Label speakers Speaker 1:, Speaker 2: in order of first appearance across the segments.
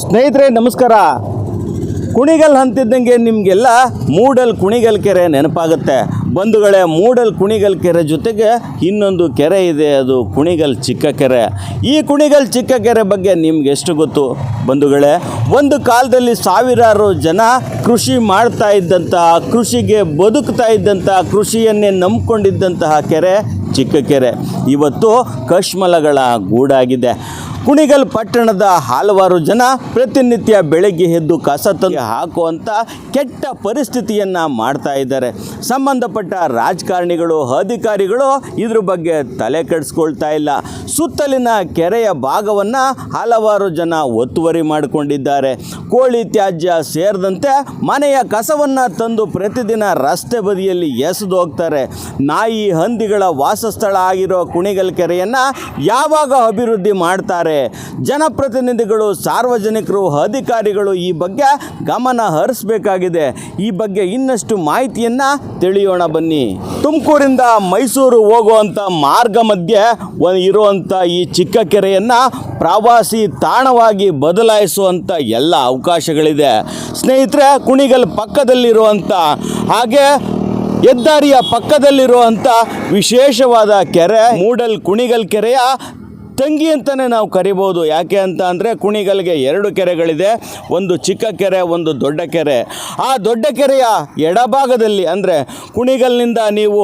Speaker 1: ಸ್ನೇಹಿತರೆ, ನಮಸ್ಕಾರ. ಕುಣಿಗಲ್ ಅಂತಿದ್ದಂಗೆ ನಿಮಗೆಲ್ಲ ಮೂಡಲ್ ಕುಣಿಗಲ್ ಕೆರೆ ನೆನಪಾಗುತ್ತೆ. ಬಂಧುಗಳೇ, ಮೂಡಲ್ ಕುಣಿಗಲ್ ಕೆರೆ ಜೊತೆಗೆ ಇನ್ನೊಂದು ಕೆರೆ ಇದೆ, ಅದು ಕುಣಿಗಲ್ ಚಿಕ್ಕ ಕೆರೆ. ಈ ಕುಣಿಗಲ್ ಚಿಕ್ಕ ಕೆರೆ ಬಗ್ಗೆ ನಿಮ್ಗೆ ಎಷ್ಟು ಗೊತ್ತು? ಬಂಧುಗಳೇ, ಒಂದು ಕಾಲದಲ್ಲಿ ಸಾವಿರಾರು ಜನ ಕೃಷಿ ಮಾಡ್ತಾ ಇದ್ದಂತಹ, ಕೃಷಿಗೆ ಬದುಕ್ತಾ ಇದ್ದಂತಹ, ಕೃಷಿಯನ್ನೇ ನಂಬ್ಕೊಂಡಿದ್ದಂತಹ ಕೆರೆ ಚಿಕ್ಕ ಕೆರೆ. ಇವತ್ತು ಕಶ್ಮಲಗಳ ಗೂಡಾಗಿದೆ. ಕುಣಿಗಲ್ ಪಟ್ಟಣದ ಹಲವಾರು ಜನ ಪ್ರತಿನಿತ್ಯ ಬೆಳಗ್ಗೆ ಎದ್ದು ಕಸ ತಂದು ಹಾಕುವಂಥ ಕೆಟ್ಟ ಪರಿಸ್ಥಿತಿಯನ್ನು ಮಾಡ್ತಾ ಇದ್ದಾರೆ. ಸಂಬಂಧಪಟ್ಟ ರಾಜಕಾರಣಿಗಳು, ಅಧಿಕಾರಿಗಳು ಇದ್ರ ಬಗ್ಗೆ ತಲೆ ಕೆಡಿಸ್ಕೊಳ್ತಾ ಇಲ್ಲ. ಸುತ್ತಲಿನ ಕೆರೆಯ ಭಾಗವನ್ನು ಹಲವಾರು ಜನ ಒತ್ತುವರಿ ಮಾಡಿಕೊಂಡಿದ್ದಾರೆ. ಕೋಳಿ ತ್ಯಾಜ್ಯ ಸೇರಿದಂತೆ ಮನೆಯ ಕಸವನ್ನು ತಂದು ಪ್ರತಿದಿನ ರಸ್ತೆ ಬದಿಯಲ್ಲಿ ಎಸೆದು ಹೋಗ್ತಾರೆ. ನಾಯಿ ಹಂದಿಗಳ ವಾಸಸ್ಥಳ ಆಗಿರೋ ಕುಣಿಗಲ್ ಕೆರೆಯನ್ನು ಯಾವಾಗ ಅಭಿವೃದ್ಧಿ ಮಾಡ್ತಾರೆ? ಜನಪ್ರತಿನಿಧಿಗಳು, ಸಾರ್ವಜನಿಕರು, ಅಧಿಕಾರಿಗಳು ಈ ಬಗ್ಗೆ ಗಮನ ಹರಿಸಬೇಕಾಗಿದೆ. ಈ ಬಗ್ಗೆ ಇನ್ನಷ್ಟು ಮಾಹಿತಿಯನ್ನು ತಿಳಿಯೋಣ ಬನ್ನಿ. ತುಮಕೂರಿಂದ ಮೈಸೂರು ಹೋಗುವಂಥ ಮಾರ್ಗ ಮಧ್ಯೆ ಇರುವಂಥ ಈ ಚಿಕ್ಕ ಕೆರೆಯನ್ನು ಪ್ರವಾಸಿ ತಾಣವಾಗಿ ಬದಲಾಯಿಸುವಂಥ ಎಲ್ಲ ಅವಕಾಶಗಳಿದೆ. ಸ್ನೇಹಿತರೆ, ಕುಣಿಗಲ್ ಪಕ್ಕದಲ್ಲಿರುವಂಥ ಹಾಗೆ ಹೆದ್ದಾರಿಯ ಪಕ್ಕದಲ್ಲಿರುವಂಥ ವಿಶೇಷವಾದ ಕೆರೆ ಮೂಡಲ್ ಕುಣಿಗಲ್ ಕೆರೆಯ ತಂಗಿ ಅಂತಲೇ ನಾವು ಕರಿಬೋದು. ಯಾಕೆ ಅಂತ ಅಂದರೆ ಕುಣಿಗಲ್ಗೆ ಎರಡು ಕೆರೆಗಳಿದೆ. ಒಂದು ಚಿಕ್ಕ ಕೆರೆ, ಒಂದು ದೊಡ್ಡ ಕೆರೆ. ಆ ದೊಡ್ಡ ಕೆರೆಯ ಎಡಭಾಗದಲ್ಲಿ ಅಂದರೆ ಕುಣಿಗಲ್ನಿಂದ ನೀವು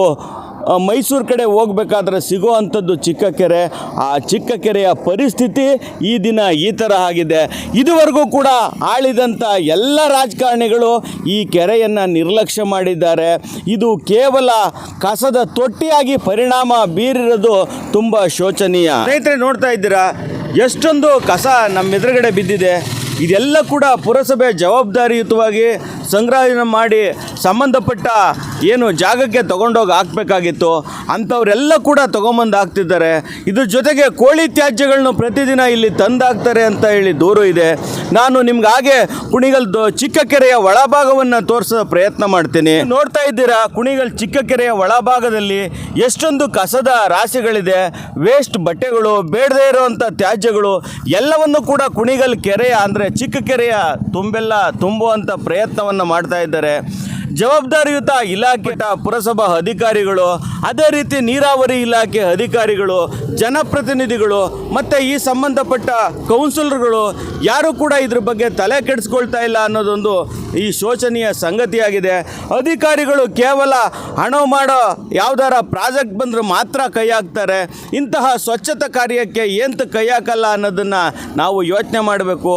Speaker 1: ಮೈಸೂರು ಕಡೆ ಹೋಗ್ಬೇಕಾದ್ರೆ ಸಿಗೋ ಅಂಥದ್ದು ಚಿಕ್ಕ ಕೆರೆ ಆ ಚಿಕ್ಕ ಕೆರೆಯ ಪರಿಸ್ಥಿತಿ ಈ ದಿನ ಈ ಥರ ಆಗಿದೆ. ಇದುವರೆಗೂ ಕೂಡ ಆಳಿದಂಥ ಎಲ್ಲ ರಾಜಕಾರಣಿಗಳು ಈ ಕೆರೆಯನ್ನು ನಿರ್ಲಕ್ಷ್ಯ ಮಾಡಿದ್ದಾರೆ. ಇದು ಕೇವಲ ಕಸದ ತೊಟ್ಟಿಯಾಗಿ ಪರಿಣಾಮ ಬೀರಿರೋದು ತುಂಬ ಶೋಚನೀಯ. ಸ್ನೇಹಿತರೆ, ನೋಡ್ತಾ ಇದ್ದೀರಾ? ಎಷ್ಟೊಂದು ಕಸ ನಮ್ಮ ಎದುರುಗಡೆ ಬಿದ್ದಿದೆ. ಇದೆಲ್ಲ ಕೂಡ ಪುರಸಭೆ ಜವಾಬ್ದಾರಿಯುತವಾಗಿ ಸಂಗ್ರಹಣೆ ಮಾಡಿ ಸಂಬಂಧಪಟ್ಟ ಏನು ಜಾಗಕ್ಕೆ ತಗೊಂಡೋಗಿ ಹಾಕಬೇಕಾಗಿತ್ತು, ಅಂಥವರೆಲ್ಲ ಕೂಡ ತೊಗೊಂಬಂದು ಹಾಕ್ತಿದ್ದಾರೆ. ಇದ್ರ ಜೊತೆಗೆ ಕೋಳಿ ತ್ಯಾಜ್ಯಗಳನ್ನು ಪ್ರತಿದಿನ ಇಲ್ಲಿ ತಂದಾಕ್ತಾರೆ ಅಂತ ಹೇಳಿ ದೂರು ಇದೆ. ನಾನು ನಿಮ್ಗೆ ಹಾಗೆ ಕುಣಿಗಲ್ ದೊ- ಚಿಕ್ಕ ಕೆರೆಯ ಒಳಭಾಗವನ್ನು ತೋರಿಸೋ ಪ್ರಯತ್ನ ಮಾಡ್ತೀನಿ. ನೋಡ್ತಾ ಇದ್ದೀರಾ, ಕುಣಿಗಲ್ ಚಿಕ್ಕ ಕೆರೆಯ ಒಳಭಾಗದಲ್ಲಿ ಎಷ್ಟೊಂದು ಕಸದ ರಾಶಿಗಳಿದೆ. ವೇಸ್ಟ್ ಬಟ್ಟೆಗಳು, ಬೇಡದೇ ಇರುವಂಥ ತ್ಯಾಜ್ಯಗಳು, ಎಲ್ಲವನ್ನು ಕೂಡ ಕುಣಿಗಲ್ ಕೆರೆಯ, ಅಂದರೆ ಚಿಕ್ಕ ಕೆರೆಯ ತುಂಬೆಲ್ಲ ತುಂಬುವಂಥ ಪ್ರಯತ್ನವನ್ನು ಮಾಡ್ತಾ ಇದ್ದಾರೆ. ಜವಾಬ್ದಾರಿಯುತ ಇಲಾಖೆ ಪುರಸಭಾ ಅಧಿಕಾರಿಗಳು, ಅದೇ ರೀತಿ ನೀರಾವರಿ ಇಲಾಖೆ ಅಧಿಕಾರಿಗಳು, ಜನಪ್ರತಿನಿಧಿಗಳು, ಮತ್ತು ಈ ಸಂಬಂಧಪಟ್ಟ ಕೌನ್ಸಿಲರ್ಗಳು, ಯಾರೂ ಕೂಡ ಇದ್ರ ಬಗ್ಗೆ ತಲೆ ಕೆಡಿಸ್ಕೊಳ್ತಾ ಇಲ್ಲ ಅನ್ನೋದೊಂದು ಈ ಶೋಚನೀಯ ಸಂಗತಿಯಾಗಿದೆ. ಅಧಿಕಾರಿಗಳು ಕೇವಲ ಹಣ ಮಾಡೋ ಯಾವ್ದಾರ ಪ್ರಾಜೆಕ್ಟ್ ಬಂದರೂ ಮಾತ್ರ ಕೈ ಹಾಕ್ತಾರೆ. ಇಂತಹ ಸ್ವಚ್ಛತಾ ಕಾರ್ಯಕ್ಕೆ ಏಂತ ಕೈ ಹಾಕಲ್ಲ ಅನ್ನೋದನ್ನು ನಾವು ಯೋಚನೆ ಮಾಡಬೇಕು.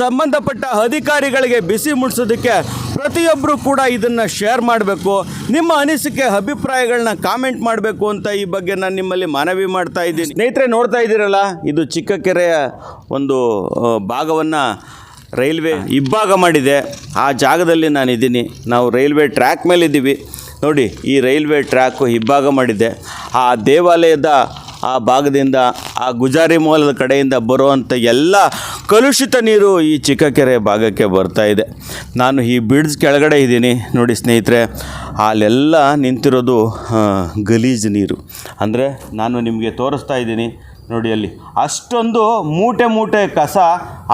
Speaker 1: ಸಂಬಂಧಪಟ್ಟ ಅಧಿಕಾರಿಗಳಿಗೆ ಬಿಸಿ ಮುಡಿಸೋದಕ್ಕೆ ಪ್ರತಿಯೊಬ್ಬರು ಕೂಡ ಇದನ್ನು ಶೇರ್ ಮಾಡಬೇಕು, ನಿಮ್ಮ ಅನಿಸಿಕೆ, ಅಭಿಪ್ರಾಯಗಳನ್ನ ಕಾಮೆಂಟ್ ಮಾಡಬೇಕು ಅಂತ ಈ ಬಗ್ಗೆ ನಾನು ನಿಮ್ಮಲ್ಲಿ ಮನವಿ ಮಾಡ್ತಾ ಇದ್ದೀನಿ. ಸ್ನೇಹಿತರೆ, ನೋಡ್ತಾ ಇದ್ದೀರಲ್ಲ, ಇದು ಚಿಕ್ಕ ಕೆರೆಯ ಒಂದು ಭಾಗವನ್ನು ರೈಲ್ವೆ ಇಬ್ಬಾಗ ಮಾಡಿದೆ. ಆ ಜಾಗದಲ್ಲಿ ನಾನು ಇದ್ದೀನಿ. ನಾವು ರೈಲ್ವೆ ಟ್ರ್ಯಾಕ್ ಮೇಲೆ ಇದ್ದೀವಿ ನೋಡಿ, ಈ ರೈಲ್ವೆ ಟ್ರ್ಯಾಕು ಇಬ್ಬಾಗ ಮಾಡಿದೆ. ಆ ದೇವಾಲಯದ ಆ ಭಾಗದಿಂದ, ಆ ಗುಜಾರಿ ಮೂಲದ ಕಡೆಯಿಂದ ಬರುವಂಥ ಎಲ್ಲ ಕಲುಷಿತ ನೀರು ಈ ಚಿಕ್ಕಕೆರೆ ಭಾಗಕ್ಕೆ ಬರ್ತಾ ಇದೆ. ನಾನು ಈ ಬ್ರಿಡ್ಜ್ ಕೆಳಗಡೆ ಇದ್ದೀನಿ. ನೋಡಿ ಸ್ನೇಹಿತರೆ ಅಲ್ಲೆಲ್ಲ ನಿಂತಿರೋದು ಗಲೀಜು ನೀರು. ಅಂದರೆ ನಾನು ನಿಮಗೆ ತೋರಿಸ್ತಾ ಇದ್ದೀನಿ. ನೋಡಿ ಅಲ್ಲಿ. ಅಷ್ಟೊಂದು ಮೂಟೆ ಮೂಟೆ ಕಸ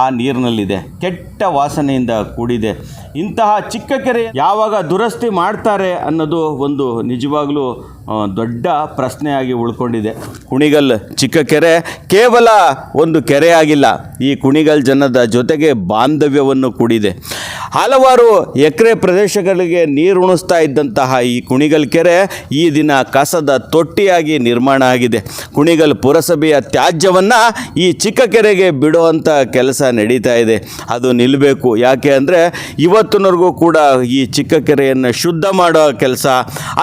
Speaker 1: ಆ ನೀರಿನಲ್ಲಿದೆ. ಕೆಟ್ಟ ವಾಸನೆಯಿಂದ ಕೂಡಿದೆ. ಇಂತಹ ಚಿಕ್ಕ ಕೆರೆ ಯಾವಾಗ ದುರಸ್ತಿ ಮಾಡ್ತಾರೆ ಅನ್ನೋದು ಒಂದು ನಿಜವಾಗ್ಲೂ ದೊಡ್ಡ ಪ್ರಶ್ನೆಯಾಗಿ ಉಳ್ಕೊಂಡಿದೆ. ಕುಣಿಗಲ್ ಚಿಕ್ಕ ಕೆರೆ ಕೇವಲ ಒಂದು ಕೆರೆಯಾಗಿಲ್ಲ ಈ ಕುಣಿಗಲ್ ಜನದ ಜೊತೆಗೆ ಬಾಂಧವ್ಯವನ್ನು ಕೂಡಿದೆ. ಹಲವಾರು ಎಕರೆ ಪ್ರದೇಶಗಳಿಗೆ ನೀರು ಉಣಿಸ್ತಾ ಇದ್ದಂತಹ ಈ ಕುಣಿಗಲ್ ಕೆರೆ ಈ ದಿನ ಕಸದ ತೊಟ್ಟಿಯಾಗಿ ನಿರ್ಮಾಣ ಆಗಿದೆ. ಕುಣಿಗಲ್ ಪುರಸಭೆಯ ತ್ಯಾಜ್ಯವನ್ನು ಈ ಚಿಕ್ಕ ಕೆರೆಗೆ ಬಿಡುವಂಥ ಕೆಲಸ ನಡೀತಾ ಇದೆ. ಅದು ನಿಲ್ಲಬೇಕು ಯಾಕೆ ಅಂದರೆ ಇವತ್ತಿನವರೆಗೂ ಕೂಡ ಈ ಚಿಕ್ಕ ಕೆರೆಯನ್ನು ಶುದ್ಧ ಮಾಡೋ ಕೆಲಸ,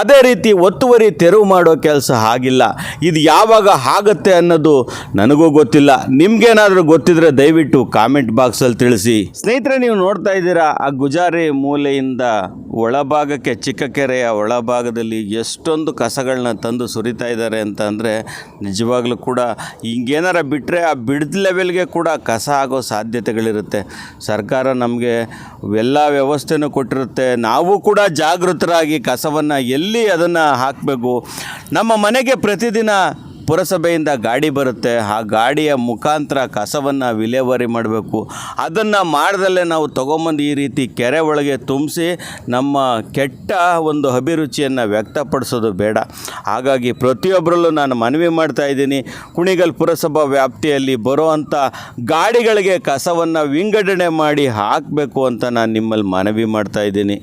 Speaker 1: ಅದೇ ರೀತಿ ಒತ್ತುವರಿ ತೆರವು ಮಾಡೋ ಕೆಲಸ ಆಗಿಲ್ಲ. ಇದು ಯಾವಾಗ ಆಗುತ್ತೆ ಅನ್ನೋದು ನನಗೂ ಗೊತ್ತಿಲ್ಲ. ನಿಮ್ಗೇನಾದರೂ ಗೊತ್ತಿದ್ರೆ ದಯವಿಟ್ಟು ಕಾಮೆಂಟ್ ಬಾಕ್ಸಲ್ಲಿ ತಿಳಿಸಿ. ಸ್ನೇಹಿತರೆ, ನೀವು ನೋಡ್ತಾ ಇದ್ದೀರಾ ಆ ಗುಜಾರಿ ಮೂಲೆಯಿಂದ ಒಳಭಾಗಕ್ಕೆ ಚಿಕ್ಕ ಕೆರೆಯ ಒಳಭಾಗದಲ್ಲಿ ಎಷ್ಟೊಂದು ಕಸಗಳನ್ನ ತಂದು ಸುರಿತಾ ಇದ್ದಾರೆ ಅಂತ ಅಂದರೆ ನಿಜವಾಗ್ಲೂ ಕೂಡ ಹಿಂಗೇನಾರ ಬಿಟ್ಟರೆ ಆ ಬಿಡ್ದ ಲೆವೆಲ್ಗೆ ಕೂಡ ಕಸ ಆಗೋ ಸಾಧ್ಯತೆಗಳಿರುತ್ತೆ. ಸರ್ಕಾರ ನಮಗೆ ಎಲ್ಲ ವ್ಯವಸ್ಥೆನೂ ಕೊಟ್ಟಿರುತ್ತೆ. ನಾವು ಕೂಡ ಜಾಗೃತರಾಗಿ ಕಸವನ್ನು ಎಲ್ಲಿ ಅದನ್ನು ಹಾಕಬೇಕು? ನಮ್ಮ ಮನೆಗೆ ಪ್ರತಿದಿನ ಪುರಸಭೆಯಿಂದ ಗಾಡಿ ಬರುತ್ತೆ, ಆ ಗಾಡಿಯ ಮುಖಾಂತರ ಕಸವನ್ನು ವಿಲೇವಾರಿ ಮಾಡಬೇಕು. ಅದನ್ನು ಮಾಡ್ದಲ್ಲೇ ನಾವು ತೊಗೊಂಬಂದು ಈ ರೀತಿ ಕೆರೆ ಒಳಗೆ ತುಂಬಿಸಿ ನಮ್ಮ ಕೆಟ್ಟ ಒಂದು ಅಭಿರುಚಿಯನ್ನು ವ್ಯಕ್ತಪಡಿಸೋದು ಬೇಡ. ಹಾಗಾಗಿ ಪ್ರತಿಯೊಬ್ಬರಲ್ಲೂ ನಾನು ಮನವಿ ಮಾಡ್ತಾ ಇದ್ದೀನಿ, ಕುಣಿಗಲ್ ಪುರಸಭಾ ವ್ಯಾಪ್ತಿಯಲ್ಲಿ ಬರುವಂಥ ಗಾಡಿಗಳಿಗೆ ಕಸವನ್ನು ವಿಂಗಡಣೆ ಮಾಡಿ ಹಾಕಬೇಕು ಅಂತ ನಾನು ನಿಮ್ಮಲ್ಲಿ ಮನವಿ ಮಾಡ್ತಾ ಇದ್ದೀನಿ.